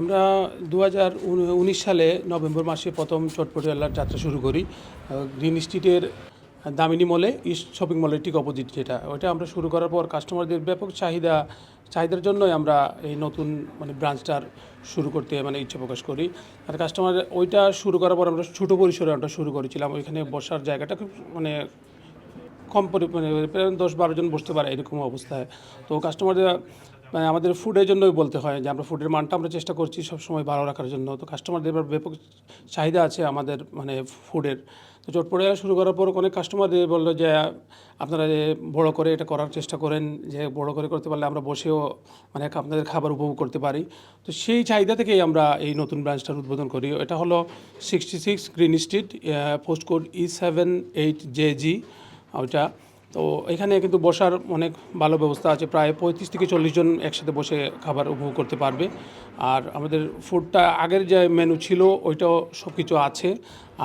আমরা দু সালে নভেম্বর মাসে প্রথম চটপটিয়ালার যাত্রা শুরু করি গ্রিন স্ট্রিটের দামিনী মলে, ইস্ট শপিং মলের ঠিক অপোজিট যেটা। ওইটা আমরা শুরু করার পর কাস্টমারদের ব্যাপক চাহিদা, চাহিদার জন্যই আমরা এই নতুন মানে ব্রাঞ্চটার শুরু করতে মানে ইচ্ছে প্রকাশ করি। আর কাস্টমার, ওইটা শুরু করার পর আমরা ছোটো পরিসরে আমরা শুরু করেছিলাম। ওইখানে বসার জায়গাটা খুব মানে কম পরিমাণে প্রায় দশ বারো জন বসতে পারে এরকম অবস্থায়। তো কাস্টমারদের মানে আমাদের ফুডের জন্যই বলতে হয় যে আমরা ফুডের মানটা আমরা চেষ্টা করছি সবসময় ভালো রাখার জন্য। তো কাস্টমারদের এবার ব্যাপক চাহিদা আছে আমাদের মানে ফুডের তো চটপটে শুরু করার পর অনেক কাস্টমারদের বলল যে, আপনারা যে বড় করে এটা করার চেষ্টা করেন, যে বড় করে করতে পারলে আমরা বসেও মানে আপনাদের খাবার উপভোগ করতে পারি। তো সেই চাহিদা থেকেই আমরা এই নতুন ব্রাঞ্চটার উদ্বোধন করি। এটা হলো sixty six green street post code E seven eight J G ওইটা তো এখানে কিন্তু বসার অনেক ভালো ব্যবস্থা আছে। প্রায় পঁয়ত্রিশ থেকে চল্লিশ জন একসাথে বসে খাবার উপভোগ করতে পারবে। আর আমাদের ফুডটা আগের যে মেনু ছিল, ওইটাও সব কিছু আছে।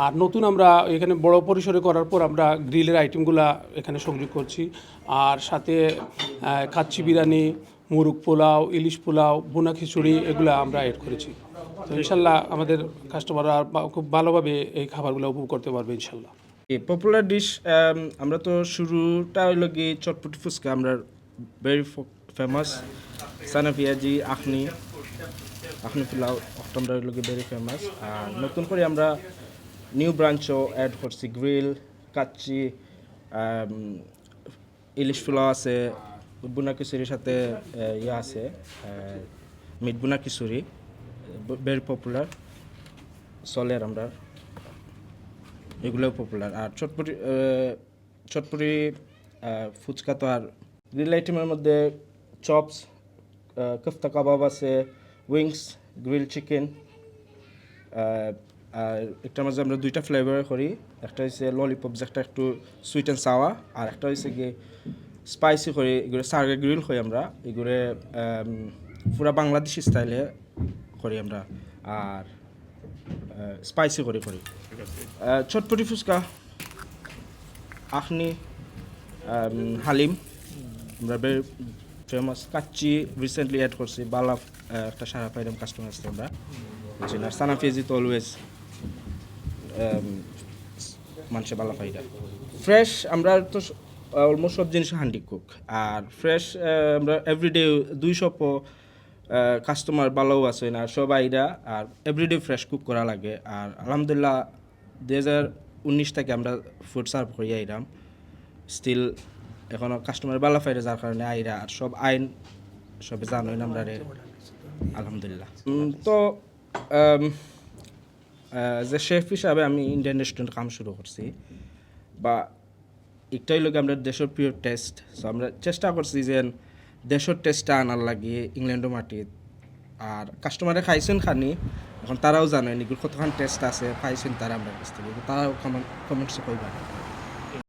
আর নতুন আমরা এখানে বড় পরিসরে করার পর আমরা গ্রিলের আইটেমগুলা এখানে সংযোগ করছি। আর সাথে কাচ্চি বিরিয়ানি, মুরগ পোলাও, ইলিশ পোলাও বোনা খিচুড়ি এগুলো আমরা অ্যাড করেছি। তো ইনশাল্লাহ আমাদের কাস্টমাররা খুব ভালোভাবে এই খাবারগুলো উপভোগ করতে পারবে ইনশাল্লাহ। পপুলার ডিশ আমরা তো শুরুটা হইল কি চটপটি ফুচকা, আমরা ভেরি ফেমাস সানা পিয়াজি, আখনি আখনি পোলাও আমরা হইল কি ভেরি ফেমাস আর নতুন করে আমরা নিউ ব্রাঞ্চও অ্যাড করছি গ্রিল কাচ্চি ইলিশ পোলাও আছে, বুনা খিচুড়ির সাথে ইয়ে আছে মিট বুনা খিচুড়ি ভেরি পপুলার চলে আমরা। এগুলোও পপুলার আর চটপটি চটপটি ফুচকা তো আর গ্রিল আইটেমের মধ্যে চপস কফতা কাবাব আছে উইংস গ্রিল চিকেন আর একটার মাঝে আমরা দুইটা ফ্লেভার করি। একটা হচ্ছে ললিপপ যেটা একটু সুইট অ্যান্ড সাওয়া আর একটা হচ্ছে গিয়ে স্পাইসি করি, এগুলো সার্গে গ্রিল করি আমরা। এগুলো পুরা বাংলাদেশি স্টাইলে করি আমরা। আর স্পাইসি করে করি। আহ, চটপটি ফুচকা আখনি হালিম। আমরা ফেমাস কাচ্চি রিসেন্টলি অ্যাড করছি বালা একটা সারা পাইলাম কাস্টমার আসছে আমরা বুঝছেন আর সানা ফেজি তো অলওয়েজ মানুষের বালা পাইরা ফ্রেশ আমরা তো অলমোস্ট সব জিনিস হান্ডি কুক আর ফ্রেশ আমরা এভরিডে দুই দুইশো কাস্টমার ভালোও আছে না সবাইরা, আর এভরিডে ফ্রেশ কুক করা লাগে। আর আলহামদুলিল্লাহ, দুই হাজার উনিশ থেকে আমরা ফুড সার্ভ করি আইরাম। স্টিল এখনও কাস্টমার ভালো পাইরে যার কারণে আইরা, আর সব আইন সবে জানোই আমরা রে আলহামদুলিল্লাহ। তো যে শেফ হিসাবে আমি ইন্ডিয়ান রেস্টুরেন্ট কাম শুরু করছি, বা একটাই লোক আমরা দেশের প্রিয় টেস্ট সো আমরা চেষ্টা করছি যে দেশের টেস্টটা আনার লাগে ইংল্যান্ডও মাটিত। আর কাস্টমারে খাইছেন খানি, এখন তারাও জানে নিগুর কতখান টেস্ট আছে, খাইছেন তারা আমরা কাছ থেকে তারাও কমেন্টসে কইবা